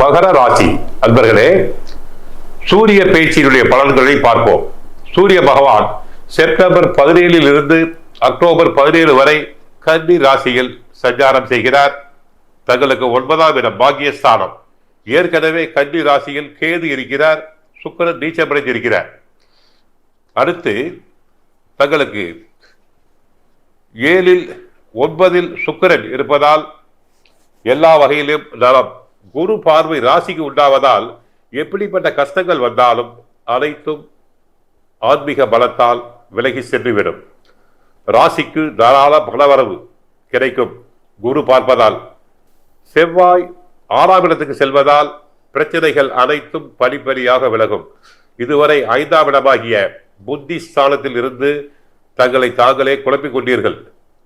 மகர ராசி. அன்பர்களே சூரிய பேச்சினுடைய பலன்களை பார்ப்போம். சூரிய பகவான் செப்டம்பர் பதினேழில் இருந்து அக்டோபர் பதினேழு வரை கன்னி ராசியில் சஞ்சாரம் செய்கிறார். தங்களுக்கு ஒன்பதாம் இடம் பாக்கியஸ்தானம் ஏற்கனவே கன்னி ராசியில் கேது இருக்கிறார் சுக்கிரன் நீச்சமடைந்திருக்கிறார். அடுத்து தங்களுக்கு ஏழில் ஒன்பதில் சுக்கிரன் இருப்பதால் எல்லா வகையிலும் நலம். குரு பார்வை ராசிக்கு உண்டாவதால் எப்படிப்பட்ட கஷ்டங்கள் வந்தாலும் அனைத்தும் ஆன்மீக பலத்தால் விலகி சென்றுவிடும். ராசிக்கு தாராள பணவரவு கிடைக்கும் குரு பார்ப்பதால். செவ்வாய் ஆறாம் இடத்துக்கு செல்வதால் பிரச்சனைகள் அனைத்தும் படிப்படியாக விலகும். இதுவரை ஐந்தாம் இடமாகிய புத்தி ஸ்தானத்தில் இருந்து தங்களை தாங்களே குழப்பிக் கொண்டீர்கள்.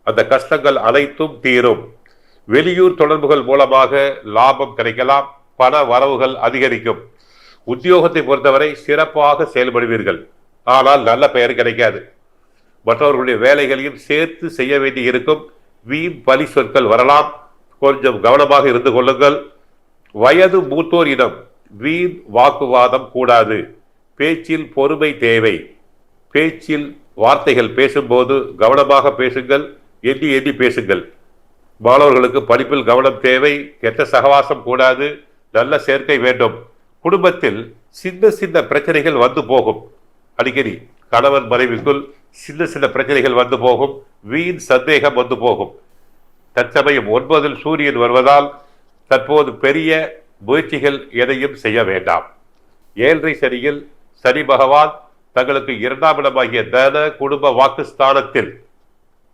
அந்த கஷ்டங்கள் அனைத்தும் தீரும். வெளியூர் தொடர்புகள் மூலமாக லாபம் கிடைக்கலாம் பண வரவுகள் அதிகரிக்கும். உத்தியோகத்தை பொறுத்தவரை சிறப்பாக செயல்படுவீர்கள். ஆனால் நல்ல பெயர் கிடைக்காது. மற்றவர்களுடைய வேலைகளையும் சேர்த்து செய்ய வேண்டி இருக்கும் வீண் பலி சொற்கள் வரலாம். கொஞ்சம் கவனமாக இருந்து கொள்ளுங்கள். வயது மூத்தோர் இடம் வீண் வாக்குவாதம் கூடாது. பேச்சில் பொறுமை தேவை. பேச்சில் வார்த்தைகள் பேசும்போது கவனமாக பேசுங்கள். எண்ணி எண்ணி பேசுங்கள். மாணவர்களுக்கு படிப்பில் கவனம் தேவை கெட்ட சகவாசம் கூடாது நல்ல சேர்க்கை வேண்டும். குடும்பத்தில் சின்ன சின்ன பிரச்சனைகள் வந்து போகும். அடிக்கடி கணவன் மனைவிக்குள் சின்ன சின்ன பிரச்சனைகள் வந்து போகும். வீண் சந்தேகம் வந்து போகும். தற்சமயம் ஒன்பதில் சூரியன் வருவதால் தற்போது பெரிய முயற்சிகள் எதையும் செய்ய வேண்டாம். ஏழரை சனியில் சனி பகவான் தங்களுக்கு இரண்டாம் இடமாகிய தன குடும்ப வாக்குஸ்தானத்தில்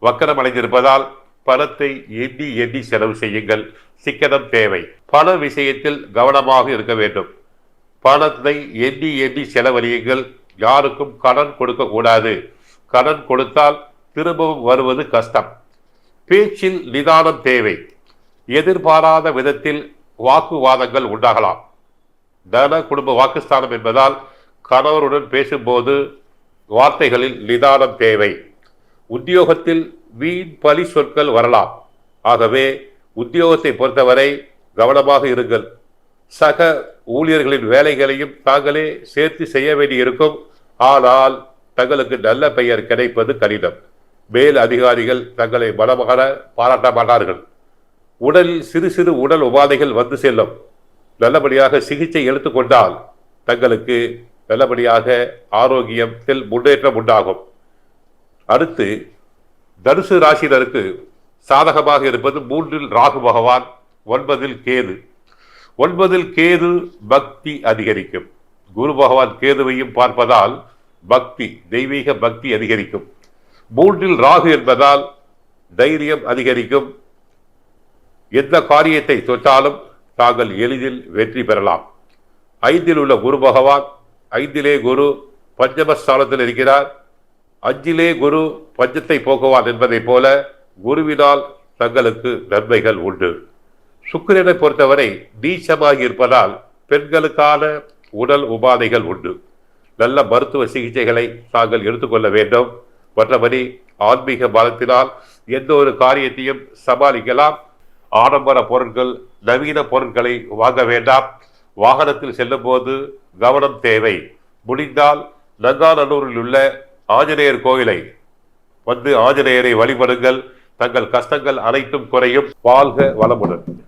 வக்கரம் அடைந்திருப்பதால் பணத்தை எண்ணி எண்ணி செலவு செய்யுங்கள். சிக்கனம் தேவை. பண விஷயத்தில் கவனமாக இருக்க வேண்டும். பணத்தை எண்ணி எண்ணி செலவழியுங்கள். யாருக்கும் கடன் கொடுக்கக்கூடாது கடன் கொடுத்தால் திரும்பவும் வருவது கஷ்டம். பேச்சில் நிதானம் தேவை. எதிர்பாராத விதத்தில் வாக்குவாதங்கள் உண்டாகலாம். தன குடும்ப வாக்குஸ்தானம் என்பதால் கணவருடன் பேசும்போது வார்த்தைகளில் நிதானம் தேவை. உத்தியோகத்தில் வீண் பழி சொற்கள் வரலாம். ஆகவே உத்தியோகத்தை பொறுத்தவரை கவனமாக இருங்கள். சக ஊழியர்களின் வேலைகளையும் தாங்களே சேர்த்து செய்ய வேண்டியிருக்கும். ஆனால் தங்களுக்கு நல்ல பெயர் கிடைப்பது கடினம். மேல் அதிகாரிகள் தங்களை மனமகர பாராட்ட மாட்டார்கள் உடலில் சிறு சிறு உடல் உபாதைகள் வந்து செல்லும். நல்லபடியாக சிகிச்சை எடுத்துக்கொண்டால் தங்களுக்கு நல்லபடியாக ஆரோக்கியத்தில் முன்னேற்றம் உண்டாகும். அடுத்து தனுசு ராசினருக்கு சாதகமாக இருப்பது மூன்றில் ராகு பகவான் ஒன்பதில் கேது. ஒன்பதில் கேது பக்தி அதிகரிக்கும். குரு பகவான் கேதுவையும் பார்ப்பதால் பக்தி தெய்வீக பக்தி அதிகரிக்கும். மூன்றில் ராகு என்பதால் தைரியம் அதிகரிக்கும். எந்த காரியத்தை தொட்டாலும் தாங்கள் எளிதில் வெற்றி பெறலாம். ஐந்தில் உள்ள குரு பகவான் ஐந்திலே குரு பஞ்சமஸ்தானத்தில் இருக்கிறார். அஞ்சிலே குரு பஞ்சத்தை போக்குவான் என்பதைப் போல குருவினால் தங்களுக்கு நன்மைகள் உண்டு. சுக்கிரனை பொறுத்தவரை நீச்சமாக இருப்பதால் பெண்களுக்கான உடல் உபாதைகள் உண்டு. நல்ல மருத்துவ சிகிச்சைகளை தாங்கள் எடுத்துக்கொள்ள வேண்டும். மற்றபடி ஆன்மீக பலத்தினால் எந்த ஒரு காரியத்தையும் சமாளிக்கலாம். ஆடம்பர பொருட்கள் நவீன பொருட்களை வாங்க வேண்டாம். வாகனத்தில் செல்லும்போது கவனம் தேவை. முடிந்தால் நங்காநல்லூரில் உள்ள ஆஞ்சநேயர் கோயிலை வந்து ஆஞ்சநேயரை வழிபடுங்கள். தங்கள் கஷ்டங்கள் அனைத்தும் குறையும். வாழ்க வளமுடன்.